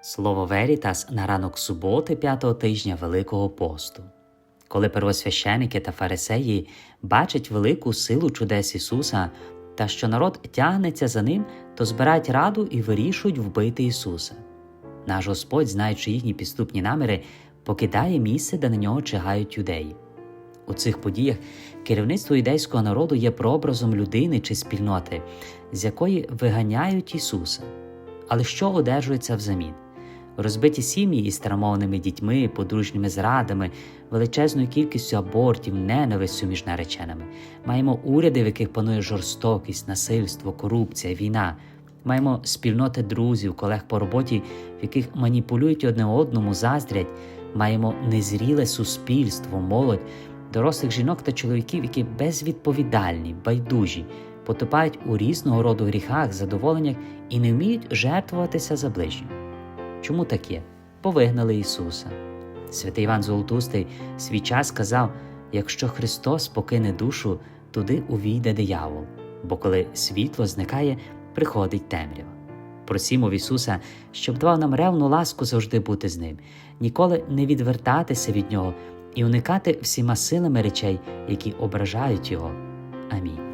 Слово Верітас на ранок суботи п'ятого тижня Великого посту. Коли первосвященики та фарисеї бачать велику силу чудес Ісуса та що народ тягнеться за ним, то збирають раду і вирішують вбити Ісуса. Наш Господь, знаючи їхні підступні наміри, покидає місце, де на нього чигають юдеї. У цих подіях керівництво юдейського народу є прообразом людини чи спільноти, з якої виганяють Ісуса. Але що одержується взамін? Розбиті сім'ї із травмованими дітьми, подружніми зрадами, величезною кількістю абортів, ненавистю між нареченими. Маємо уряди, в яких панує жорстокість, насильство, корупція, війна. Маємо спільноти друзів, колег по роботі, в яких маніпулюють одне одному, заздрять. Маємо незріле суспільство, молодь, дорослих жінок та чоловіків, які безвідповідальні, байдужі, потопають у різного роду гріхах, задоволеннях і не вміють жертвуватися за ближнього. Чому так є? Повигнали Ісуса. Святий Іван Золотустий свій час сказав: якщо Христос покине душу, туди увійде диявол, бо коли світло зникає, приходить темрява. Просімо в Ісуса, щоб давав нам ревну ласку завжди бути з Ним, ніколи не відвертатися від Нього і уникати всіма силами речей, які ображають Його. Амінь.